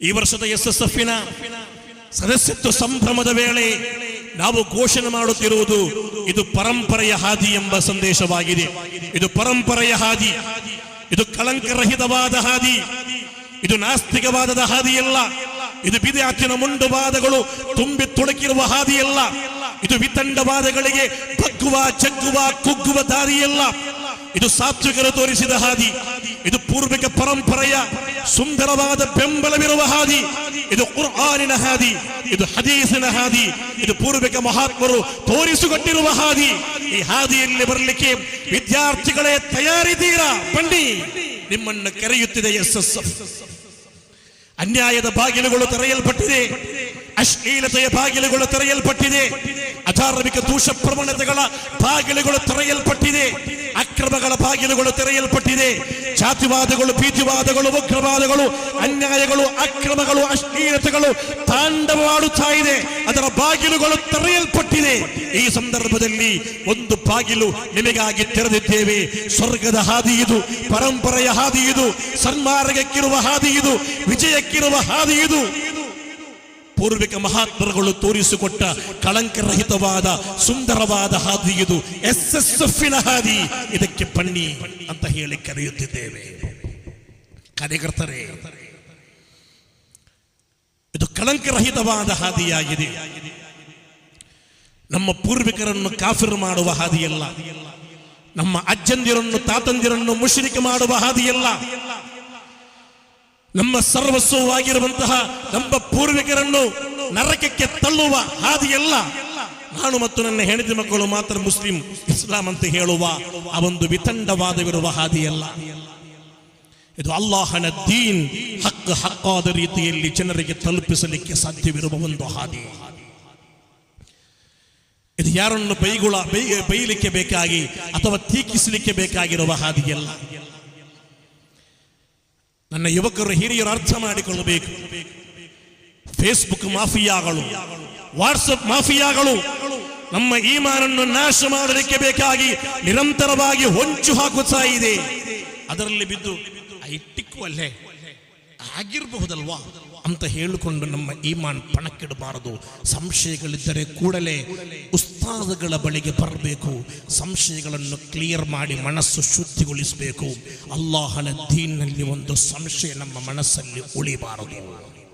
ಈ ವರ್ಷದ S S ಎಫ್ನ ಸದಸ್ಯತ್ವ ಸಂಭ್ರಮದ ವೇಳೆ ನಾವು ಘೋಷಣೆ ಮಾಡುತ್ತಿರುವುದು ಇದು ಪರಂಪರೆಯ ಹಾದಿ ಎಂಬ ಸಂದೇಶವಾಗಿದೆ. ಇದು ಪರಂಪರೆಯ ಹಾದಿ. ಇದು ಕಳಂಕರಹಿತವಾದ ಹಾದಿ. ಇದು ನಾಸ್ತಿಕವಾದದ ಹಾದಿಯಲ್ಲ. ಇದು ಬಿದ್ಯಾತಿನ ಮುಂಡುವಾದಗಳು ತುಂಬಿ ತೊಡಕಿರುವ ಹಾದಿಯಲ್ಲ. ಇದು ವಿತಂಡವಾದಗಳಿಗೆ ಬಗ್ಗುವ ಜಗ್ಗುವ, ಕುಗ್ಗುವ ದಾರಿಯಲ್ಲ. ಇದು ಸಾತ್ವಿಕರು ತೋರಿಸಿದ ಹಾದಿ ಇದು ಪೂರ್ವಿಕ ಪರಂಪರೆಯ ಸುಂದರವಾದ ಬೆಂಬಲವಿರುವ ಹಾದಿ ಇದು ಕುರ್ಆನಿನ ಹಾದಿ ಇದು ಹದೀಸಿನ ಹಾದಿ ಇದು ಪೂರ್ವಿಕ ಮಹಾತ್ಮರು ತೋರಿಸಿಕೊಟ್ಟಿರುವ ಹಾದಿ ಈ ಹಾದಿಯಲ್ಲಿ ಬರಲಿಕ್ಕೆ ವಿದ್ಯಾರ್ಥಿಗಳೇ ತಯಾರಿದ್ದೀರಾ ಬನ್ನಿ ನಿಮ್ಮನ್ನು ಕರೆಯುತ್ತಿದೆ ಎಸ್ ಎಸ್ ಅನ್ಯಾಯದ ಬಾಗಿಲುಗಳು ತೆರೆಯಲ್ಪಟ್ಟಿದೆ ಅಶ್ಲೀಲತೆಯ ಬಾಗಿಲುಗಳು ತೆರೆಯಲ್ಪಟ್ಟಿದೆ ಅಧಾರ್ಮಿಕ ದೂಷ ಪ್ರವಣತೆಗಳ ಬಾಗಿಲುಗಳು ತೆರೆಯಲ್ಪಟ್ಟಿದೆ ಅಕ್ರಮಗಳ ಬಾಗಿಲುಗಳು ತೆರೆಯಲ್ಪಟ್ಟಿದೆ. ಜಾತಿವಾದಗಳು ಪೀತಿವಾದಗಳು ಉಗ್ರವಾದಗಳು, ಅನ್ಯಾಯಗಳು, ಅಕ್ರಮಗಳು, ಅಶ್ಲೀಲತೆಗಳು ತಾಂಡವಾಡುತ್ತಾ ಇದೆ. ಅದರ ಬಾಗಿಲುಗಳು ತೆರೆಯಲ್ಪಟ್ಟಿದೆ. ಈ ಸಂದರ್ಭದಲ್ಲಿ ಒಂದು ಬಾಗಿಲು ನಿಮಗಾಗಿ ತೆರೆದಿದ್ದೇವೆ. ಸ್ವರ್ಗದ ಹಾದಿ ಇದು, ಪರಂಪರೆಯ ಹಾದಿ ಇದು, ಸನ್ಮಾರ್ಗಕ್ಕಿರುವ ಹಾದಿ ಇದು, ವಿಜಯಕ್ಕಿರುವ ಹಾದಿ ಇದು. ಪೂರ್ವಿಕ ಮಹಾತ್ಮರುಗಳು ತೋರಿಸಿಕೊಟ್ಟ ಕಳಂಕರಹಿತವಾದ ಸುಂದರವಾದ ಹಾದಿ ಇದು ಎಸ್ ಎಸ್ ಎಫ್ನ ಹಾದಿ. ಇದಕ್ಕೆ ಬನ್ನಿ ಅಂತ ಹೇಳಿ ಕರೆಯುತ್ತಿದ್ದೇವೆ. ಕಾರ್ಯಕರ್ತರೇ, ಇದು ಕಳಂಕರಹಿತವಾದ ಹಾದಿಯಾಗಿದೆ. ನಮ್ಮ ಪೂರ್ವಿಕರನ್ನು ಕಾಫಿರ್ ಮಾಡುವ ಹಾದಿಯಲ್ಲ. ನಮ್ಮ ಅಜ್ಜಂದಿರನ್ನು ತಾತಂದಿರನ್ನು ಮುಶ್ರಿಕ ಮಾಡುವ ಹಾದಿಯಲ್ಲ. ನಮ್ಮ ಸರ್ವಸ್ವವಾಗಿರುವಂತಹ ನಮ್ಮ ಪೂರ್ವಿಕರನ್ನು ನರಕಕ್ಕೆ ತಳ್ಳುವ ಹಾದಿಯಲ್ಲ. ನಾನು ಮತ್ತು ನನ್ನ ಹೆಣತಿ ಮಕ್ಕಳು ಮಾತ್ರ ಮುಸ್ಲಿಂ, ಇಸ್ಲಾಂ ಅಂತ ಹೇಳುವ ಆ ಒಂದು ವಿತಂಡವಾದವಿರುವ ಹಾದಿಯಲ್ಲ. ಇದು ಅಲ್ಲಾಹನ ದೀನ್, ಹಕ್ಕ ಹಕ್ಕಾದ ರೀತಿಯಲ್ಲಿ ಜನರಿಗೆ ತಲುಪಿಸಲಿಕ್ಕೆ ಸಾಧ್ಯವಿರುವ ಒಂದು ಹಾದಿ. ಇದು ಯಾರನ್ನು ಬೈಗುಳ, ಬೈ, ಬೈಲಿಕ್ಕೆ ಬೇಕಾಗಿ ಅಥವಾ ತೀಕಿಸಲಿಕ್ಕೆ ಬೇಕಾಗಿರುವ ಹಾದಿಯಲ್ಲ. ನನ್ನ ಯುವಕರು ಹಿರಿಯರು ಅರ್ಥ ಮಾಡಿಕೊಳ್ಳಬೇಕು. ಫೇಸ್ಬುಕ್ ಮಾಫಿಯಾಗಳು ವಾಟ್ಸಪ್ ಮಾಫಿಯಾಗಳು, ನಮ್ಮ ಈಮಾನನ್ನು ನಾಶ ಮಾಡಲಿಕ್ಕೆ ಬೇಕಾಗಿ ನಿರಂತರವಾಗಿ ಹೊಂಚು ಹಾಕುತ್ತಾ ಇದೆ. ಅದರಲ್ಲಿ ಬಿದ್ದು ಇಟ್ಟಿಕ್ಕೂ ಅಲ್ಲೇ. ಆಗಿರಬಹುದಲ್ವಾ? ಅಂತ ಹೇಳಿಕೊಂಡು ನಮ್ಮ ಈಮಾನ್ ಪಣಕ್ಕಿಡಬಾರದು. ಸಂಶಯಗಳಿದ್ದರೆ ಕೂಡಲೇ ಉಸ್ತಾದಗಳ ಬಳಿಗೆ ಬರಬೇಕು. ಸಂಶಯಗಳನ್ನು ಕ್ಲಿಯರ್ ಮಾಡಿ ಮನಸ್ಸು ಶುದ್ಧಿಗೊಳಿಸಬೇಕು. ಅಲ್ಲಾಹನ ದೀನ್ನಲ್ಲಿ ಒಂದು ಸಂಶಯ ನಮ್ಮ ಮನಸ್ಸಲ್ಲಿ ಉಳಿಬಾರದು.